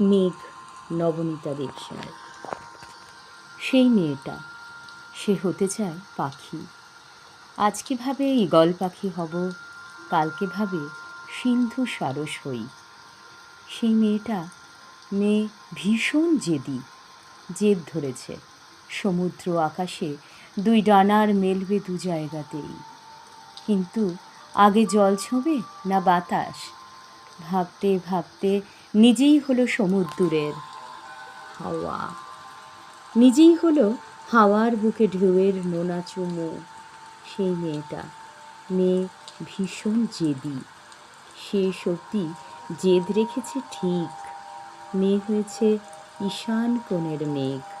মেঘ নবনীতা দেবসায় সেই মেয়েটা, সে হতে চায় পাখি। আজকে ভাবে ঈগল পাখি হব কালকে ভাবে সিন্ধু সারস হই। সেই মেয়েটা মেয়ে ভীষণ জেদি, জেদ ধরেছে সমুদ্র আকাশে দুই ডানার মেলবে দু জায়গাতেই। কিন্তু আগে জল ছোঁবে না বাতাস? ভাবতে ভাবতে নিজেই হলো সমুদ্রের হাওয়া। নিজেই হলো হাওয়ার বুকে ঢেউয়ের নোনা চুমু সেই মেয়েটা, মেয়ে ভীষণ জেদি। সে সত্যি জেদ রেখেছে ঠিক। মেয়ে হয়েছে ঈশান কোণের মেঘ।